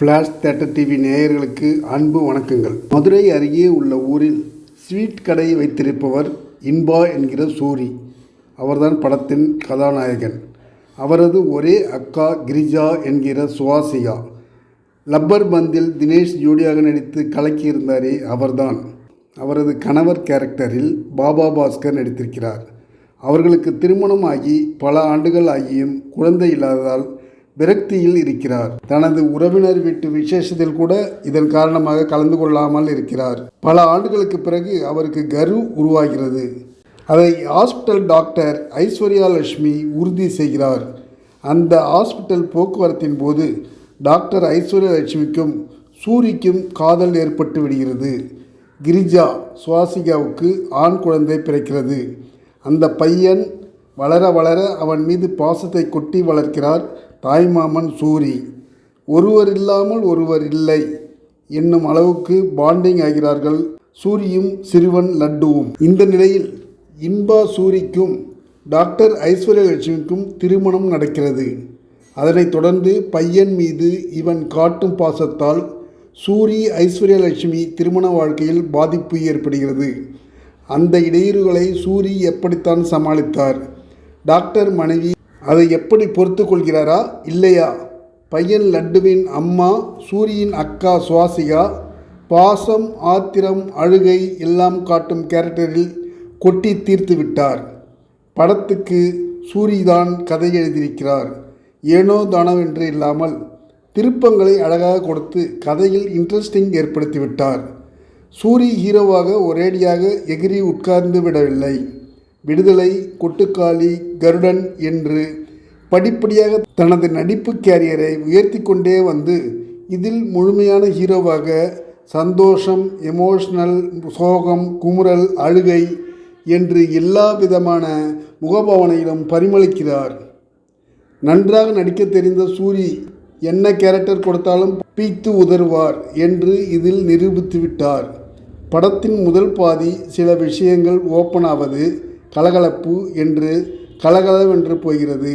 Flash theatre TV நேயர்களுக்கு அன்பு வணக்கங்கள். மதுரை அருகே உள்ள ஊரில் ஸ்வீட் கடை வைத்திருப்பவர் இன்பா என்கிற சூரி. அவர்தான் படத்தின் கதாநாயகன். அவரது ஒரே அக்கா கிரிஜா என்கிற சுவாசிகா. லப்பர் பந்தில் தினேஷ் ஜோடியாக நடித்து கலக்கியிருந்தாரே அவர்தான். அவரது கணவர் கேரக்டரில் பாபா பாஸ்கர் நடித்திருக்கிறார். அவர்களுக்கு திருமணம் ஆகி பல ஆண்டுகள் ஆகியும் குழந்தை இல்லாததால் விரக்தியில் இருக்கிறார். தனது உறவினர் வீட்டு விசேஷத்தில் கூட இதன் காரணமாக கலந்து கொள்ளாமல் இருக்கிறார். பல ஆண்டுகளுக்கு பிறகு அவருக்கு கரு உருவாகிறது. அதை ஹாஸ்பிட்டல் டாக்டர் ஐஸ்வர்யா லட்சுமி உறுதி செய்கிறார். அந்த ஹாஸ்பிட்டல் போக்குவரத்தின் போது டாக்டர் ஐஸ்வர்யா லட்சுமிக்கும் சூரிக்கும் காதல் ஏற்பட்டு விடுகிறது. கிரிஜா சுவாசிகாவுக்கு ஆண் குழந்தை பிறக்கிறது. அந்த பையன் வளர வளர அவன் மீது பாசத்தை கொட்டி வளர்க்கிறார். தாய்மாமன் சூரி ஒருவர் இல்லாமல் ஒருவர் இல்லை என்னும் அளவுக்கு பாண்டிங் ஆகிறார்கள் சூரியும் சிறுவன் லட்டுவும். இந்த நிலையில் இன்பா சூரிக்கும் டாக்டர் ஐஸ்வர்யலட்சுமிக்கும் திருமணம் நடக்கிறது. அதனைத் தொடர்ந்து பையன் மீது இவன் காட்டும் பாசத்தால் சூரி ஐஸ்வர்யலட்சுமி திருமண வாழ்க்கையில் பாதிப்பு ஏற்படுகிறது. அந்த இடையூறுகளை சூரி எப்படித்தான் சமாளித்தார்? டாக்டர் மனைவி அதை எப்படி பொறுத்து கொள்கிறாரா இல்லையா? பையன் லட்டுவின் அம்மா சூரியின் அக்கா சுவாசிகா பாசம் ஆத்திரம் அழுகை எல்லாம் காட்டும் கேரக்டரில் கொட்டி தீர்த்து விட்டார். படத்துக்கு சூரிதான் கதை எழுதியிருக்கிறார். ஏனோ தானவென்று இல்லாமல் திருப்பங்களை அழகாக கொடுத்து கதையில் இன்ட்ரெஸ்டிங் ஏற்படுத்திவிட்டார் சூரி ஹீரோவாக ஒரேடியாக எகிரி உட்கார்ந்து விடவில்லை. விடுதலை கொட்டுக்காளி கருடன் என்று படிப்படியாக தனது நடிப்பு கேரியரை உயர்த்தி கொண்டே வந்து இதில் முழுமையான ஹீரோவாக சந்தோஷம் எமோஷனல் சோகம் குமுறல் அழுகை என்று எல்லா விதமான முகபாவனையிலும் பரிமளிக்கிறார். நன்றாக நடிக்க தெரிந்த சூரி என்ன கேரக்டர் கொடுத்தாலும் பீத்து உதறுவார் என்று இதில் நிரூபித்து விட்டார் படத்தின் முதல் பாதி சில விஷயங்கள் ஓப்பன் ஆவது கலகலப்பு என்று கலகலவென்று போகிறது.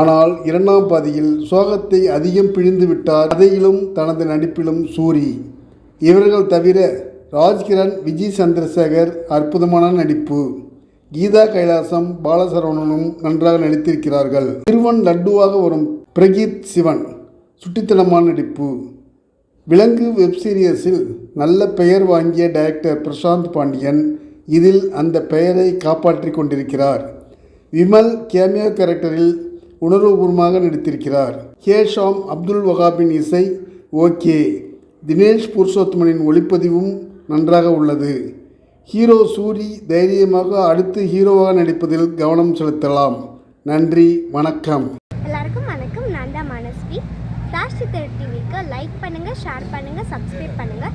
ஆனால் இரண்டாம் பாதியில் சோகத்தை அதிகம் பிழிந்து விட்டார். கதையிலும் தனது நடிப்பிலும் சூரி. இவர்கள் தவிர ராஜ்கிரண் விஜய் சந்திரசேகர் அற்புதமான நடிப்பு. கீதா கைலாசம் பாலசரவணனும் நன்றாக நடித்திருக்கிறார்கள். சிறுவன் லட்டுவாக வரும் பிரகீத் சிவன் சுட்டித்தனமான நடிப்பு. விலங்கு வெப் சீரியஸில் நல்ல பெயர் வாங்கிய டைரக்டர் பிரசாந்த் பாண்டியன் இதில் அந்த பெயரை காப்பாற்றி கொண்டிருக்கிறார். விமல் கேமியோ கேரக்டரில் உணர்வுபூர்வமாக நடித்திருக்கிறார். ஹேஷாம் அப்துல் வகாபின் இசை ஓகே. தினேஷ் புருஷோத்தமனின் ஒளிப்பதிவும் நன்றாக உள்ளது. ஹீரோ சூரி தைரியமாக அடுத்து ஹீரோவாக நடிப்பதில் கவனம் செலுத்தலாம். நன்றி வணக்கம். எல்லாருக்கும் வணக்கம். நான் தான் மனஸ்வி. டிவிக்கு லைக் பண்ணுங்கள் ஷேர் பண்ணுங்கள் சப்ஸ்கிரைப் பண்ணுங்கள்